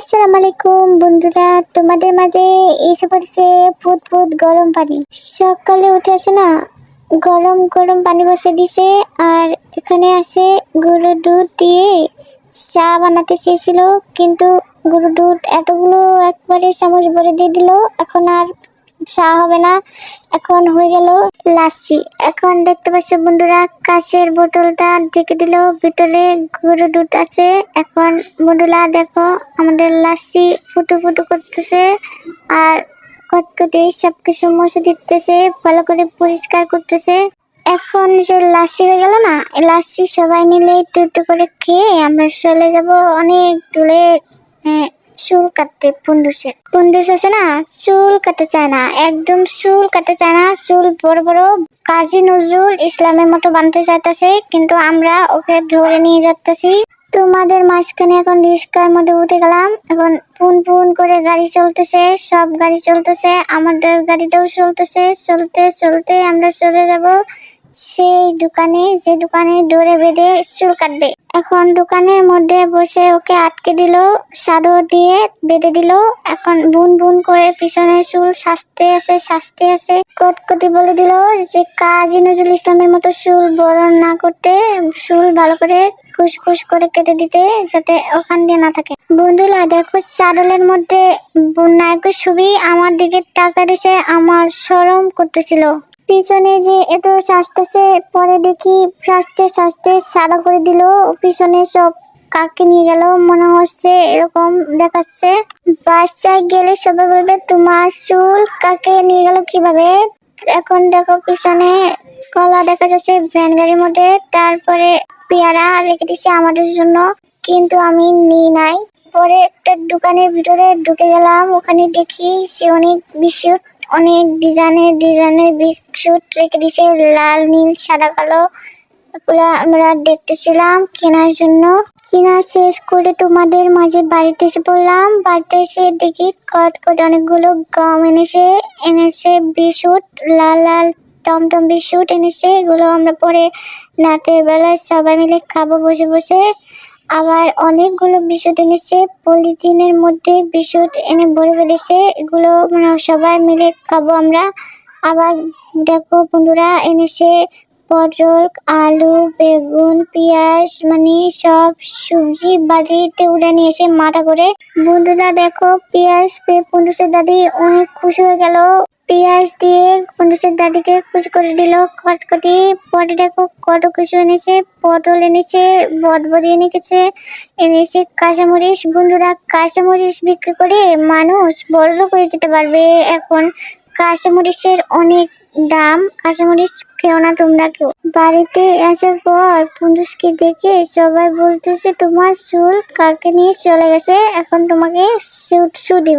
আসসালামু আলাইকুম বন্ধুরা, তোমাদের মাঝে এসে পড়ছে ফুট ফুট গরম পানি। সকালে উঠে আসে না, গরম গরম পানি বসে দিছে, আর এখানে আসে গরুর দুধ দিয়ে চা বানাতে চেয়েছিল, কিন্তু গরুর দুধ এতগুলো একবারে চামচ ভরে দিয়ে দিল, এখন আর চা হবে না। এখন হয়ে গেল লাসি এখন দেখতে পাচ্ছ বন্ধুরা, কাঁচের বোতলটা দেখে দিল। ভিতরে গরু দুধ আছে। এখন বন্ধুরা, দেখো আমাদের লাসি ফুটু ফুটু করতেছে আর কটকটি সবকিছু মুছে দিতেছে, ভালো করে পরিষ্কার করতেছে। এখন যে লাসি হয়ে গেল না, এই লাসি সবাই মিলে একটু একটু করে খেয়ে আমরা চলে যাব অনেক দূরে চুল কাটতে পুন্ডুসের পুন্ডুস আছে না, চুল কাটতে চায় না। একদম চুল কাটতে চায় না, চুল বড় বড়। কাজী নজরুল ইসলামের মতো বানতে চাইতেছে, কিন্তু আমরা ওকে ধরে নিয়ে যাচ্তেছি। তোমাদের মাঝখানে এখন রিস্কার মধ্যে উঠে গেলাম। এখন পুন পুন করে গাড়ি চলতেছে, সব গাড়ি চলতেছে, আমাদের গাড়িটাও চলতেছে। চলতে চলতে আমরা চলে যাব সেই দোকানে, যে দোকানে ডোরে বেঁধে চুল কাটবে। এখন দোকানের মধ্যে বসে ওকে আটকে দিল চাদর দিয়ে বেঁধে দিল। এখন বুন বুন করে পিছনে চুল সাজতে আছে সাজতে আছে কটকটি বলে দিল যে, কাজী নজরুল ইসলামের মতো চুল বড় না করতে, চুল ভালো করে কুচকুচ করে কেটে দিতে যাতে ওখান দিয়ে না থাকে। বন্ধুরা, দেখো চাদলের মধ্যে নায়কের ছবি। আমার দিকে টাকা দিছে আমার সরম করতেছিল। পিছনে যে এত সাজতেছে পরে দেখি ফার্স্টে সাজতে সাদা করে দিল, পিছনে সব কাকে নিয়ে গেল, মনে হচ্ছে এরকম দেখাচ্ছে। বাসায় গেলে সবাই বলবে, তোমার চুল কাকে নিয়ে গেল কীভাবে? এখন দেখো পিছনে কলা দেখা যাচ্ছে ভ্যান গাড়ির মধ্যে, তারপরে পেয়ারা রেখে দিচ্ছে আমাদের জন্য, কিন্তু আমি নিই নাই। পরে একটা দোকানের ভিতরে ঢুকে গেলাম, ওখানে দেখি সে অনেক বিস্কুট অনেক ডিজাইনের ডিজাইনের বিস্কুট রেখে দিছে লাল, নীল, সাদা, কালো। এগুলো আমরা দেখতেছিলাম কেনার জন্য। কেনা শেষ করে তোমাদের মাঝে বাড়িতে এসে পড়লাম। বাড়িতে এসে দেখি কত কত অনেকগুলো গম এনেছে এনেছে বিস্কুট, লাল লাল, টমটম বিস্কুট এনেছে। এগুলো আমরা পরে রাতের বেলায় সবাই মিলে খাব, বসে বসে। আবার অনেকগুলো বিস্কুট এনেছে, পলিথিনের মধ্যে বিস্কুট এনে ভরে ফেলেছে। এগুলো মানে সবাই মিলে খাব আমরা। আবার দেখো বন্ধুরা, এনেছে পটল, আলু, বেগুন, পেঁয়াজ মানে সব সবজি বাড়িতে উঠে নিয়ে এসে মাথা করে বন্ধুরা দেখো, পেঁয়াজ পেয়ে পুন্ডুসের দাদি অনেক খুশি হয়ে গেল। পেঁয়াজ দিয়ে পুন্ডুসের দাদিকে খুশি করে দিল কটকটি দেখো কত কিছু এনেছে, পটল এনেছে, বদবদি এনে গেছে এনেছে কাঁচামরিচ। বন্ধুরা, কাঁচামরিচ বিক্রি করে মানুষ বড়লোক হয়ে যেতে পারবে। এখন কাঁচামরিচের অনেক দাম, কাঁচামরিচ খেও না, তোমরা কেউ বাড়িতে আসার পর পুরুষকে দেখে সবাই বলতেছে, তোমার চুল কাকে নিয়ে চলে গেছে, এখন তোমাকে সুট শু দিব।